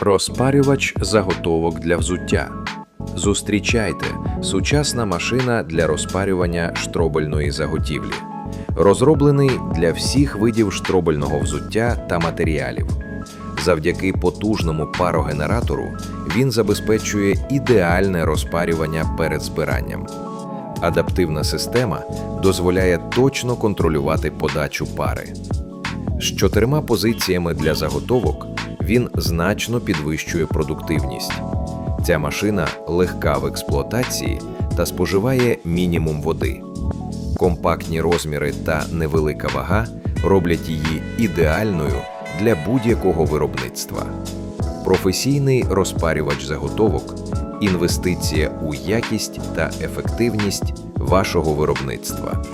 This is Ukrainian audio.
Розпарювач заготовок для взуття. Зустрічайте сучасна машина для розпарювання штробельної заготівлі. Розроблений для всіх видів штробельного взуття та матеріалів. Завдяки потужному парогенератору він забезпечує ідеальне розпарювання перед збиранням. Адаптивна система дозволяє точно контролювати подачу пари. З чотирма позиціями для заготовок він значно підвищує продуктивність. Ця машина легка в експлуатації та споживає мінімум води. Компактні розміри та невелика вага роблять її ідеальною для будь-якого виробництва. Професійний розпарювач заготовок інвестиція у якість та ефективність вашого виробництва.